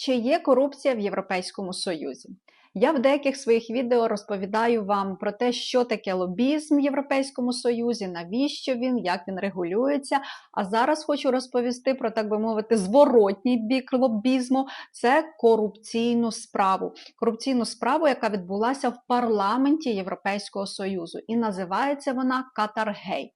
Чи є корупція в Європейському Союзі? Я в деяких своїх відео розповідаю вам про те, що таке лобізм в Європейському Союзі, навіщо він, як він регулюється. А зараз хочу розповісти про, так би мовити, зворотній бік лобізму це корупційну справу. Корупційну справу, яка відбулася в парламенті Європейського Союзу, і називається вона Катаргейт.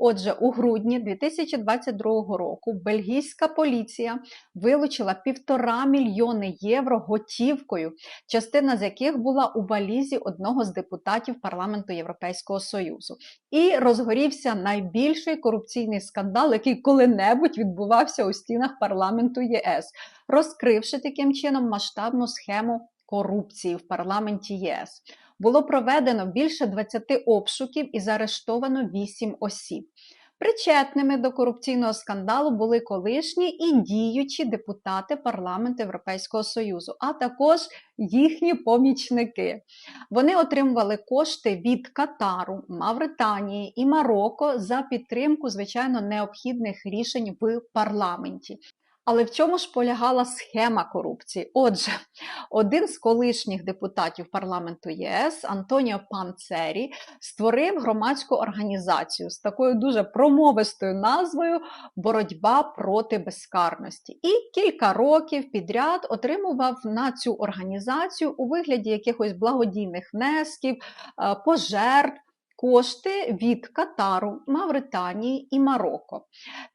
Отже, у грудні 2022 року бельгійська поліція вилучила півтора мільйони євро готівкою, частина з яких була у валізі одного з депутатів парламенту Європейського Союзу. І розгорівся найбільший корупційний скандал, який коли-небудь відбувався у стінах парламенту ЄС, розкривши таким чином масштабну схему корупції в парламенті ЄС було проведено більше 20 обшуків і заарештовано 8 осіб. Причетними до корупційного скандалу були колишні і діючі депутати парламенту Європейського Союзу, а також їхні помічники. Вони отримували кошти від Катару, Мавританії і Марокко за підтримку, звичайно, необхідних рішень в парламенті. Але в чому ж полягала схема корупції? Отже, один з колишніх депутатів парламенту ЄС Антоніо Панцері створив громадську організацію з такою дуже промовистою назвою Боротьба проти безкарності. І кілька років підряд отримував на цю організацію у вигляді якихось благодійних внесків, е, пожертв кошти від Катару, Мавританії і Марокко.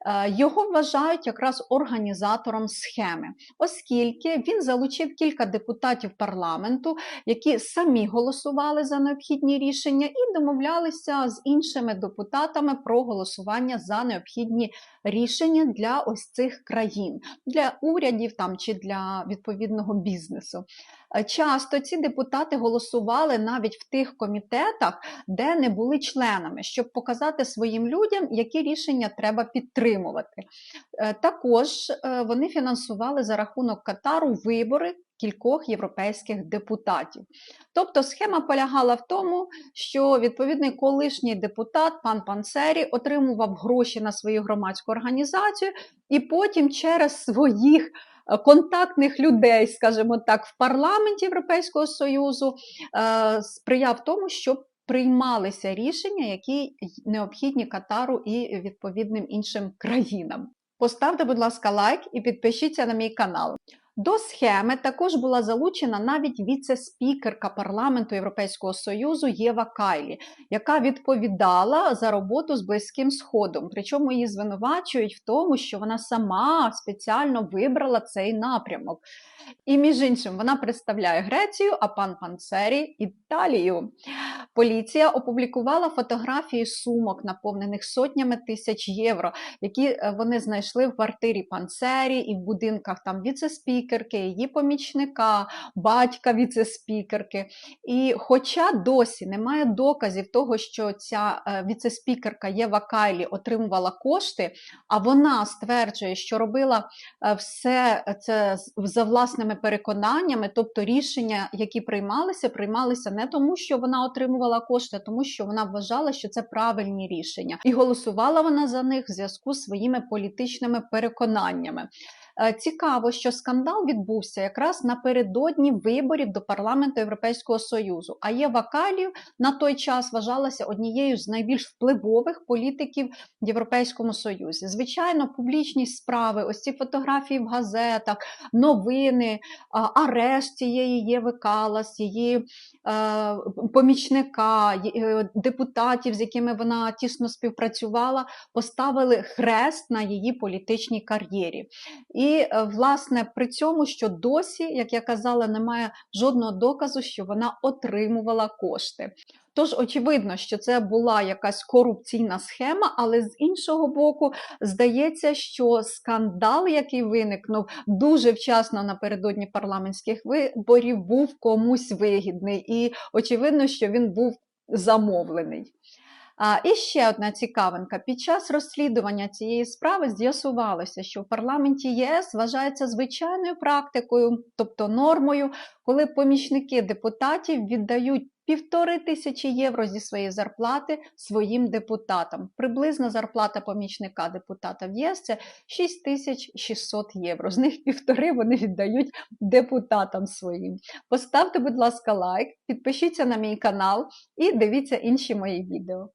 Е, його вважають якраз організатором схеми, оскільки він залучив кілька депутатів парламенту, які самі голосували за необхідні рішення, і домовлялися з іншими депутатами про голосування за необхідні рішення для ось цих країн, для урядів там чи для відповідного бізнесу. Е, часто ці депутати голосували навіть в тих комітетах, де не були членами, щоб показати своїм людям, які рішення треба підтримувати. Е, також е, вони фінансували за рахунок Катару вибори. Кількох європейських депутатів. Тобто схема полягала в тому, що відповідний колишній депутат пан Панцері отримував гроші на свою громадську організацію і потім через своїх контактних людей, скажімо так, в парламенті Європейського Союзу е, сприяв тому, щоб приймалися рішення, які необхідні Катару і відповідним іншим країнам. Поставте, будь ласка, лайк і підпишіться на мій канал. До схеми також була залучена навіть віце-спікерка парламенту Європейського Союзу Єва Кайлі, яка відповідала за роботу з Близьким Сходом. Причому її звинувачують в тому, що вона сама спеціально вибрала цей напрямок. І, між іншим, вона представляє Грецію, а пан Панцері Італію. Поліція опублікувала фотографії сумок, наповнених сотнями тисяч євро, які е, вони знайшли в квартирі Панцері і в будинках там віце-спікерки, її помічника, батька віце-спікерки. І хоча досі немає доказів того, що ця е, віце-спікерка Єва Кайлі отримувала кошти, а вона стверджує, що робила е, все це за власними переконаннями, тобто рішення, які приймалися, приймалися не тому, що вона отримувала кошти, а тому, що вона вважала, що це правильні рішення, і голосувала вона за них в зв'язку з своїми політичними переконаннями. Е, цікаво, що скандал відбувся якраз напередодні виборів до парламенту Європейського Союзу. А Єва Калів на той час вважалася однією з найбільш впливових політиків в Європейському Союзі. Звичайно, публічність справи, ось ці фотографії в газетах, новини, арешт цієї Єви Калас, її помічника, е, депутатів, з якими вона тісно співпрацювала, поставили хрест на її політичній кар'єрі. І і, е, власне, при цьому, що досі, як я казала, немає жодного доказу, що вона отримувала кошти. Тож, очевидно, що це була якась корупційна схема, але з іншого боку, здається, що скандал, який виникнув дуже вчасно напередодні парламентських виборів, був комусь вигідний, і очевидно, що він був замовлений. І ще одна цікавинка: під час розслідування цієї справи з'ясувалося, що в парламенті ЄС вважається звичайною практикою, тобто нормою, коли помічники депутатів віддають півтори тисячі євро зі своєї зарплати своїм депутатам. Приблизна зарплата помічника депутата в ЄС це 6600 євро. З них півтори вони віддають депутатам своїм. Поставте, будь ласка, лайк, підпишіться на мій канал і дивіться інші мої відео.